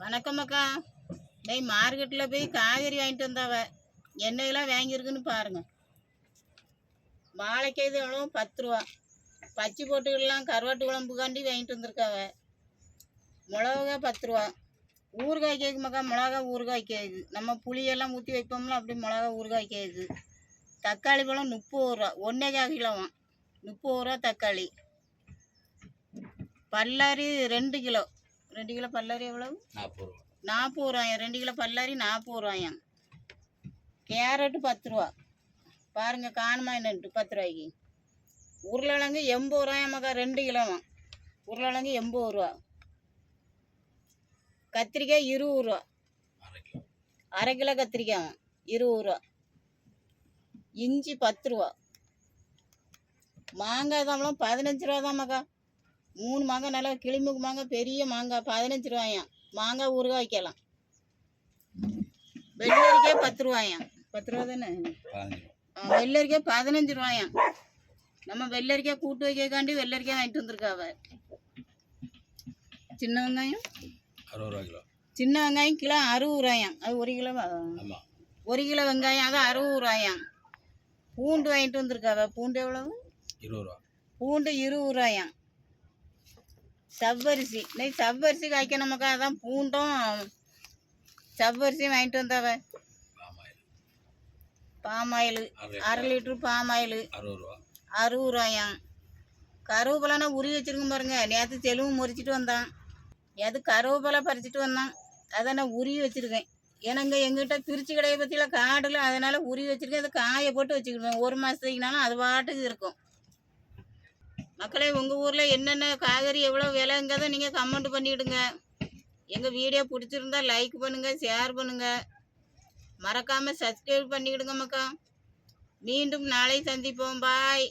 வணக்கம் அக்கா. டேய் மார்க்கெட்டில் போய் காய்கறி வாங்கிட்டு வந்தாவ. எண்ணெயெல்லாம் வாங்கியிருக்குன்னு பாருங்க. வாழைக்காய் இது எவ்வளோ பத்து ரூபா. பச்சை போட்டுக்கெல்லாம் கருவாட்டு குழம்புக்காண்டி வாங்கிட்டு வந்திருக்காவ. மிளகா பத்து ரூபா. ஊறுகாய் கேக்கு மக்கா மிளகா ஊறுகாய் கேக்கு. நம்ம புளியெல்லாம் ஊற்றி வைப்போம்ல அப்படி மிளகா ஊறுகாய் கேக்கு. தக்காளி பழம் முப்பது ரூபா. ஒன்றே கால் கிலோவான் முப்பது ரூபா தக்காளி. பல்லாரி ரெண்டு கிலோ. ரெண்டு கிலோ பல்லாரி எவ்வளவு? நாற்பது ரூபா. நாற்பது ரூபாயம் ரெண்டு கிலோ பல்லாரி நாற்பது ரூபாயம் கேரட்டு பத்து ரூபா பாருங்க காணுமா என்னன்ட்டு பத்து ரூபாய்க்கு உருளைக்கிழங்கு எண்பது ரூபாயம் மக்கா ரெண்டு கிலோவாம் உருளைக்கிழங்கு எண்பது ரூபா. கத்திரிக்காய் இருபது ரூபா. அரை கிலோ. அரை கிலோ கத்திரிக்காய் இருபது ரூபா. இஞ்சி பத்து ரூபா. மாங்காய் தாமலாம் பதினஞ்சு ரூபா தான் மக்கா மூணு மாங்காய் நல்லா கிளிமுக்கு மாங்காய் பெரிய மாங்காய் பதினஞ்சு ரூபாயாம் மாங்காய் ஊறுகாய் வைக்கலாம். வெள்ளரிக்காய் பத்து ரூபாயாம் பத்து ரூபா தானே? வெள்ளரிக்காய் பதினஞ்சு ரூபாயாம் நம்ம வெள்ளரிக்காய் கூட்டு வைக்கக்காண்டி வெள்ளரிக்காய் வாங்கிட்டு வந்திருக்காவ சின்ன வெங்காயம்? அறுபது ரூபா கிலோ. சின்ன வெங்காயம் கிலோ அறுபது ரூபாயாம் அது ஒரு ஆமாம் ஒரு கிலோ வெங்காயம் அது அறுபது ரூபாயாம் பூண்டு வாங்கிட்டு வந்திருக்காவ பூண்டு எவ்வளவு? இருபது ரூபா. பூண்டு இருபது ரூபாயாம் சவ்வரிசி. இன்னைக்கு சவ்வரிசி காய்க்கணுமாக்கா அதான் பூண்டும் சவ்வரிசியும் வாங்கிட்டு வந்தாவ. Palm oil. அரை லிட்ரு பாமாயில். அறுபது ரூபா. அறுபது ரூபாயாம் கருவேப்பிலைனா உரி வச்சிருக்கோம் பாருங்க. நேற்று தெலுங்கு முறிச்சிட்டு வந்தான். நேற்று கருவேப்பிலை பறிச்சிட்டு வந்தான். அதை நான் உரி வச்சிருக்கேன். ஏன்னாங்க எங்கிட்ட திருச்சி கடையை பற்றிலாம் காடில் அதனால் உரி வச்சிருக்கேன். அதை காய போட்டு வச்சுக்கிடுவேன். ஒரு மாதத்துக்குனாலும் அது பாட்டுக்கு இருக்கும். மக்களே உங்கள் ஊரில் என்னென்ன காய்கறி எவ்வளோ விலைங்கிறத நீங்கள் கமெண்ட் பண்ணிவிடுங்க எங்கள் வீடியோ பிடிச்சிருந்தா லைக் பண்ணுங்கள் ஷேர் பண்ணுங்கள் மறக்காமல் சப்ஸ்கிரைப் பண்ணிவிடுங்க மக்கா. மீண்டும் நாளை சந்திப்போம். பாய்